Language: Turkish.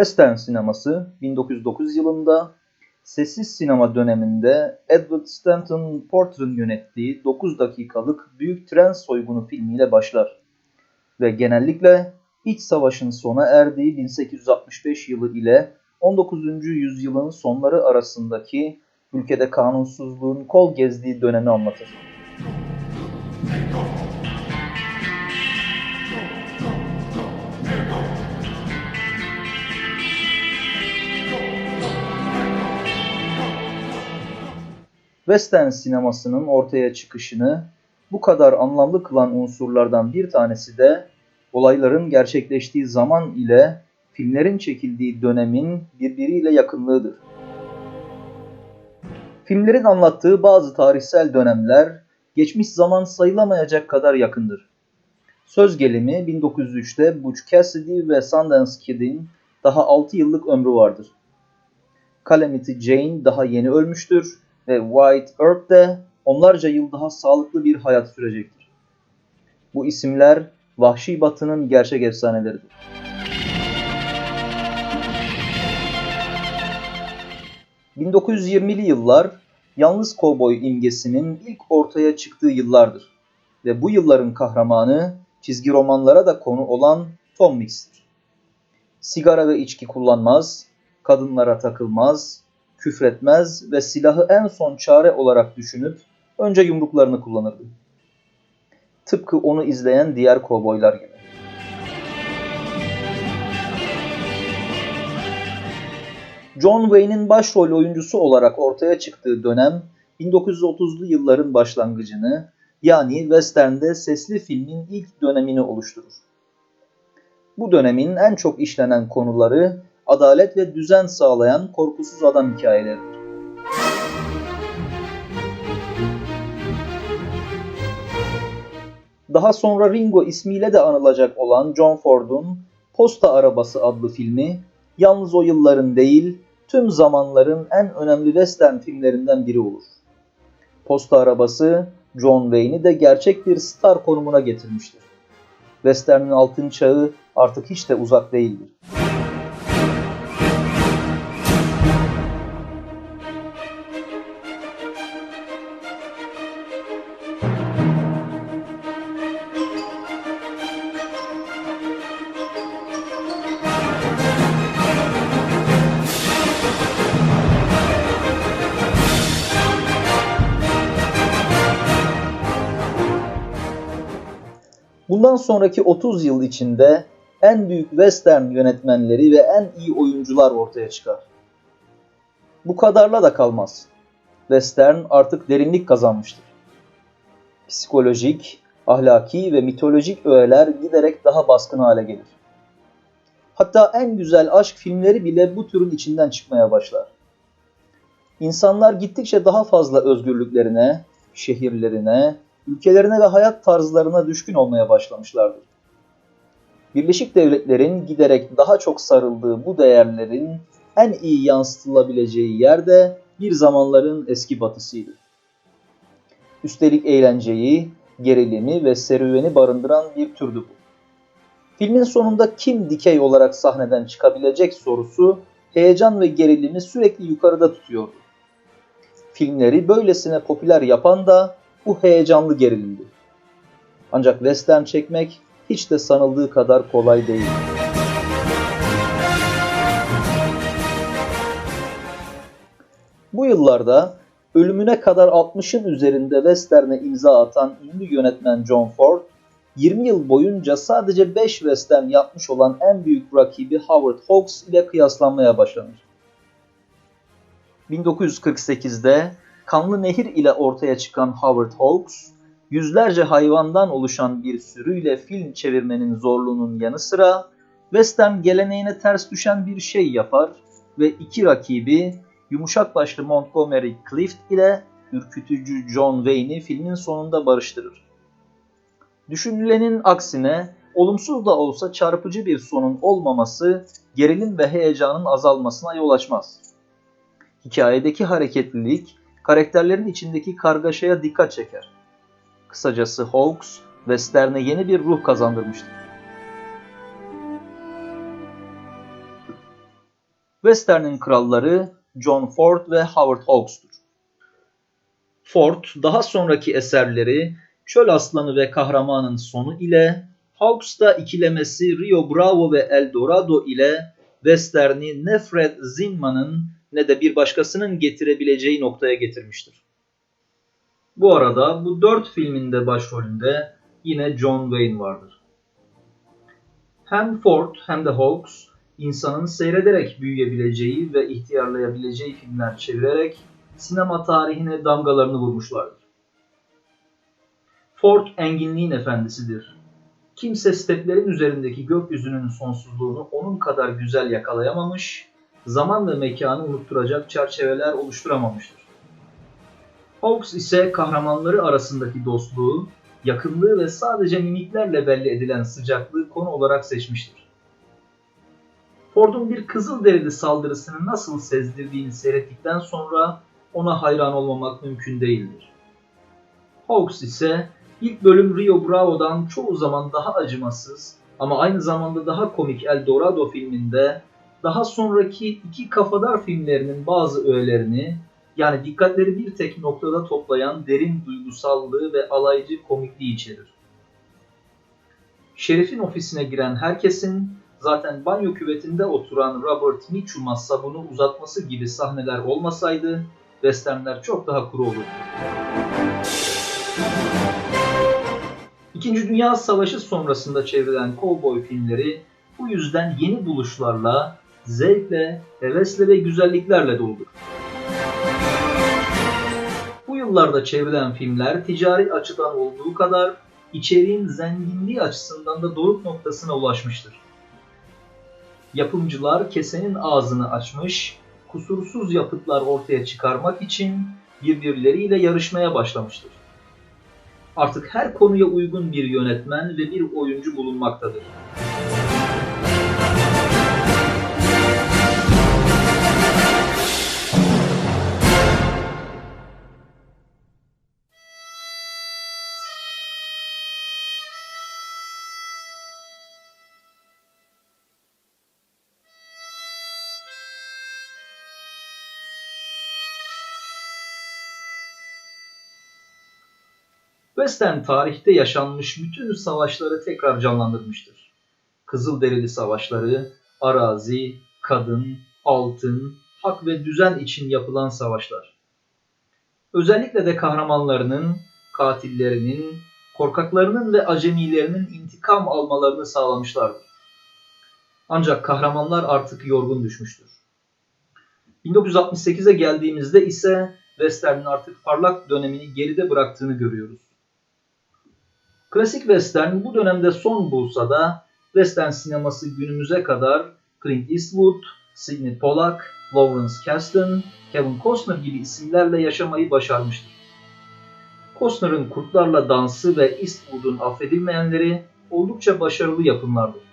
Western sineması 1909 yılında sessiz sinema döneminde Edward Stanton Porter'ın yönettiği 9 dakikalık Büyük Tren Soygunu filmiyle başlar ve genellikle İç Savaş'ın sona erdiği 1865 yılı ile 19. yüzyılın sonları arasındaki ülkede kanunsuzluğun kol gezdiği dönemi anlatır. Western sinemasının ortaya çıkışını bu kadar anlamlı kılan unsurlardan bir tanesi de olayların gerçekleştiği zaman ile filmlerin çekildiği dönemin birbiriyle yakınlığıdır. Filmlerin anlattığı bazı tarihsel dönemler geçmiş zaman sayılamayacak kadar yakındır. Söz gelimi 1903'te Butch Cassidy ve Sundance Kid'in daha 6 yıllık ömrü vardır. Calamity Jane daha yeni ölmüştür ve White Earp de onlarca yıl daha sağlıklı bir hayat sürecektir. Bu isimler Vahşi Batı'nın gerçek efsaneleridir. ...1920'li yıllar yalnız kovboy imgesinin ilk ortaya çıktığı yıllardır. Ve bu yılların kahramanı çizgi romanlara da konu olan Tom Mix'tir. Sigara ve içki kullanmaz, kadınlara takılmaz, küfretmez ve silahı en son çare olarak düşünüp önce yumruklarını kullanırdı. Tıpkı onu izleyen diğer kovboylar gibi. John Wayne'in başrol oyuncusu olarak ortaya çıktığı dönem 1930'lu yılların başlangıcını yani Western'de sesli filmin ilk dönemini oluşturur. Bu dönemin en çok işlenen konuları adalet ve düzen sağlayan korkusuz adam hikayeleridir. Daha sonra Ringo ismiyle de anılacak olan John Ford'un Posta Arabası adlı filmi yalnız o yılların değil tüm zamanların en önemli western filmlerinden biri olur. Posta Arabası John Wayne'i de gerçek bir star konumuna getirmiştir. Western'in altın çağı artık hiç de uzak değildir. Bundan sonraki 30 yıl içinde en büyük western yönetmenleri ve en iyi oyuncular ortaya çıkar. Bu kadarla da kalmaz. Western artık derinlik kazanmıştır. Psikolojik, ahlaki ve mitolojik öğeler giderek daha baskın hale gelir. Hatta en güzel aşk filmleri bile bu türün içinden çıkmaya başlar. İnsanlar gittikçe daha fazla özgürlüklerine, şehirlerine, ülkelerine ve hayat tarzlarına düşkün olmaya başlamışlardır. Birleşik Devletler'in giderek daha çok sarıldığı bu değerlerin en iyi yansıtılabileceği yer de bir zamanların eski batısıydı. Üstelik eğlenceyi, gerilimi ve serüveni barındıran bir türdü bu. Filmin sonunda kim dikey olarak sahneden çıkabilecek sorusu heyecan ve gerilimi sürekli yukarıda tutuyordu. Filmleri böylesine popüler yapan da bu heyecanlı gerilimdi. Ancak western çekmek hiç de sanıldığı kadar kolay değil. Bu yıllarda ölümüne kadar 60'ın üzerinde western'e imza atan ünlü yönetmen John Ford, 20 yıl boyunca sadece 5 western yapmış olan en büyük rakibi Howard Hawks ile kıyaslanmaya başlanır. 1948'de Kanlı Nehir ile ortaya çıkan Howard Hawks, yüzlerce hayvandan oluşan bir sürüyle film çevirmenin zorluğunun yanı sıra western geleneğine ters düşen bir şey yapar ve iki rakibi yumuşak başlı Montgomery Clift ile ürkütücü John Wayne'i filmin sonunda barıştırır. Düşünülenin aksine olumsuz da olsa çarpıcı bir sonun olmaması gerilim ve heyecanın azalmasına yol açmaz. Hikayedeki hareketlilik karakterlerin içindeki kargaşaya dikkat çeker. Kısacası Hawks, Western'e yeni bir ruh kazandırmıştır. Western'in kralları John Ford ve Howard Hawks'tur. Ford daha sonraki eserleri Çöl Aslanı ve Kahramanın Sonu ile Hawks da ikilemesi Rio Bravo ve El Dorado ile Western'i ne Fred Zinman'ın ne de bir başkasının getirebileceği noktaya getirmiştir. Bu arada bu dört filmin de başrolünde yine John Wayne vardır. Hem Ford hem de Hawks insanın seyrederek büyüyebileceği ve ihtiyarlayabileceği filmler çevirerek sinema tarihine damgalarını vurmuşlardır. Ford enginliğin efendisidir. Kimse steplerin üzerindeki gökyüzünün sonsuzluğunu onun kadar güzel yakalayamamış, zaman ve mekanı unutturacak çerçeveler oluşturamamıştır. Hawks ise kahramanları arasındaki dostluğu, yakınlığı ve sadece mimiklerle belli edilen sıcaklığı konu olarak seçmiştir. Ford'un bir Kızılderili saldırısını nasıl sezdirdiğini seyrettikten sonra ona hayran olmamak mümkün değildir. Hawks ise ilk bölüm Rio Bravo'dan çoğu zaman daha acımasız ama aynı zamanda daha komik El Dorado filminde daha sonraki iki kafadar filmlerinin bazı öğelerini yani dikkatleri bir tek noktada toplayan derin duygusallığı ve alaycı komikliği içerir. Şerif'in ofisine giren herkesin zaten banyo küvetinde oturan Robert Mitchum'a sabunu uzatması gibi sahneler olmasaydı westernler çok daha kuru olurdu. İkinci Dünya Savaşı sonrasında çevrilen kovboy filmleri bu yüzden yeni buluşlarla, zevkle, hevesle ve güzelliklerle doludur. Bu yıllarda çevrilen filmler ticari açıdan olduğu kadar içeriğin zenginliği açısından da doruk noktasına ulaşmıştır. Yapımcılar kesenin ağzını açmış, kusursuz yapıtlar ortaya çıkarmak için birbirleriyle yarışmaya başlamıştır. Artık her konuya uygun bir yönetmen ve bir oyuncu bulunmaktadır. Western tarihte yaşanmış bütün savaşları tekrar canlandırmıştır. Kızılderili savaşları, arazi, kadın, altın, hak ve düzen için yapılan savaşlar. Özellikle de kahramanlarının, katillerinin, korkaklarının ve acemilerinin intikam almalarını sağlamışlardır. Ancak kahramanlar artık yorgun düşmüştür. 1968'e geldiğimizde ise Western'in artık parlak dönemini geride bıraktığını görüyoruz. Klasik western bu dönemde son bulsa da western sineması günümüze kadar Clint Eastwood, Sidney Pollack, Lawrence Kasdan, Kevin Costner gibi isimlerle yaşamayı başarmıştır. Costner'ın Kurtlarla Dansı ve Eastwood'un affedilmeyenleri oldukça başarılı yapımlardır.